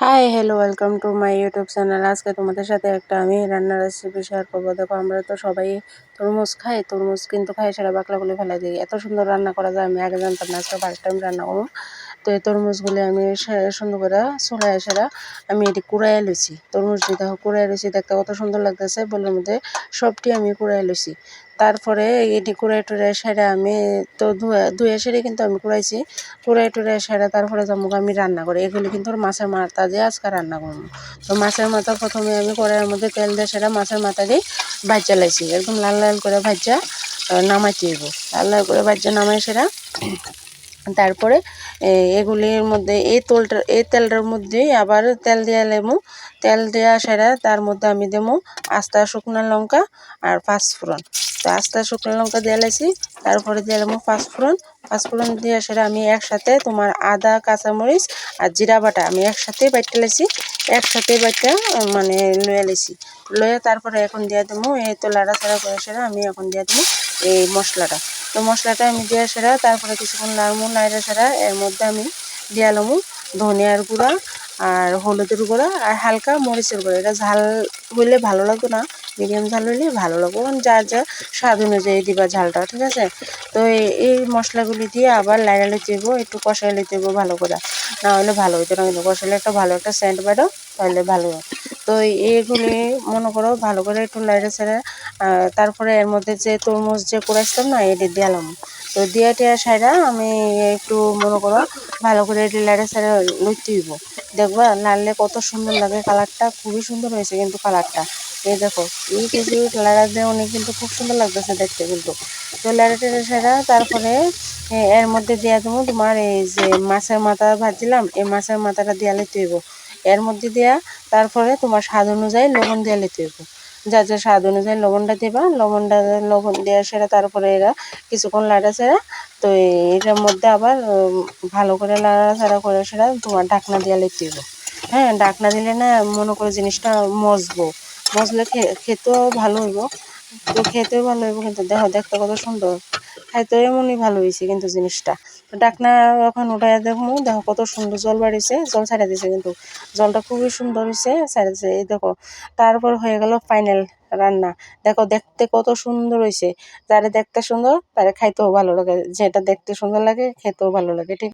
Hi hello welcome to my YouTube channel আজকে তোমাদের সাথে একটা আমি রান্নার রেসিপি শেয়ার করব। দেখো, আমরা তো সবাই তরমুজ খাই, তরমুজ কিন্তু খাই সেটা বাকলাগুলি ফেলাই দিই। এত সুন্দর রান্না করা যায়, আমি আগে জানতাম না, আজকে ফার্স্ট টাইম রান্না করব। তো এই তরমুজগুলি আমি সুন্দর করে চুলায় সেরা আমি এটি কুড়াইয়া লুছি তরমুজটি দেখো কুড়াইয়া লুছি দেখতে কত সুন্দর লাগতেছে, বলের মধ্যে সবটি আমি কুড়াইয়া লুছি তারপরে এটি কুড়াই টুড়াই সেরে আমি তো ধুয়ে ধুয়ে সেরে কিন্তু আমি কুড়াইছি। কুড়াই টুড়াই সেরে তারপরে যাব আমি রান্না করি। এগুলি কিন্তু মাছের মাথা দিয়ে আজকে রান্না করব। তো মাছের মাথা প্রথমে আমি কড়াইয়ের মধ্যে তেল দিয়ে সেটা মাছের মাথা দিয়ে ভাজা লাইছি। একদম লাল লাল করে ভাজা নামাইতে লাল লাল করে ভাজা নামাই সেরা তারপরে এগুলির মধ্যে, এই তোলটা, এই তেলটার মধ্যেই আবার তেল দিয়ে লেবু তেল দেওয়া সেরা, তার মধ্যে আমি দেবো আস্তা শুকনো লঙ্কা আর পাঁচফোড়ন। তো আস্তা শুকনো লঙ্কা দিয়ে লাইছি তারপরে দিয়ে লেবো পাঁচফোড়ন। পাঁচফোড়ন দিয়ে সেটা আমি একসাথে তোমার আদা, কাঁচামরিচ আর জিরা বাটা আমি একসাথে বাইটে লেছি। একসাথে বাইটা মানে লয়ে লেছি। লয়ে তারপরে এখন দিয়ে দেবো, এই তো লাড়া ছাড়া করে সেরা আমি এখন দিয়ে দেবো এই মশলাটা। তো মশলাটা আমি দিয়ে সেরা, তারপরে কিছুক্ষণ লাড়মু লাইড়া সেরা। এর মধ্যে আমি দিয়ে লমু ধনিয়ার গুঁড়া আর হলুদের গুঁড়া আর হালকা মরিচের গুঁড়া। এটা ঝাল হইলে ভালো লাগতো না, মিডিয়াম ঝাল হইলে ভালো লাগবে। কারণ যার যা স্বাদ অনুযায়ী দিবা ঝালটা, ঠিক আছে? তো এই মশলাগুলি দিয়ে আবার লাইড়া হইব? একটু কষাই হইব ভালো করে? না হলে ভালো হইতো না, কিন্তু কষাইলে একটা ভালো একটা সেন্ট বেরো, তাহলে ভালো হয়। তো এইগুলি মনে করো ভালো করে একটু লাইটে ছেড়ে তারপরে এর মধ্যে যে তরমুজ যে করেছিলাম না, এটি দিলাম। তো দিয়ে টিয়া সাইডা আমি একটু মনে করো ভালো করে এটি লাইটে ছেড়ে লইতে হইব। দেখবা লাললে কত সুন্দর লাগে, কালারটা খুবই সুন্দর হয়েছে কিন্তু কালারটা। এই দেখো, এই কিছু লাড়া দিয়ে অনেক কিন্তু খুব সুন্দর লাগতেছে দেখতে কিন্তু। তো লাড়া টেড়ে সেরা তারপরে এর মধ্যে দিয়ে দেবো তোমার এই যে মাছের মাথা ভাজছিলাম, এই মাছের মাথাটা দিয়ে লিতে হইব। এর মধ্যে দেওয়া তারপরে তোমার স্বাদ অনুযায়ী লবণ দিয়ে লিতে হইব। যা যা স্বাদ অনুযায়ী লবণটা দিবা, লবণটা লবণ দেওয়া সেরা, তারপরে এরা কিছুক্ষণ লাড়া সেরা তো এটার মধ্যে আবার ভালো করে লাড়াছাড়া করে সেটা তোমার ঢাকনা দিয়ে লিতে হইব। হ্যাঁ ঢাকনা দিলে না মনে করো জিনিসটা মজবো। মজলে খেতেও ভালো হইব। তো খেতেও ভালো হইব কিন্তু দেখো দেখতে কত সুন্দর। খাইতেও এমনই ভালো হয়েছে কিন্তু জিনিসটা। তো ডাকনা এখন উঠাই দেখব দেখো কত সুন্দর জল বাড়িছে, জল ছাড়া দিছে কিন্তু। জলটা খুবই সুন্দর হয়েছে ছাড়িয়েছে এই দেখো, তারপর হয়ে গেল ফাইনাল রান্না। দেখো, দেখতে কত সুন্দর হয়েছে যারা দেখতে সুন্দর, তারা খাইতেও ভালো লাগে। যেটা দেখতে সুন্দর লাগে, খেতেও ভালো লাগে, ঠিক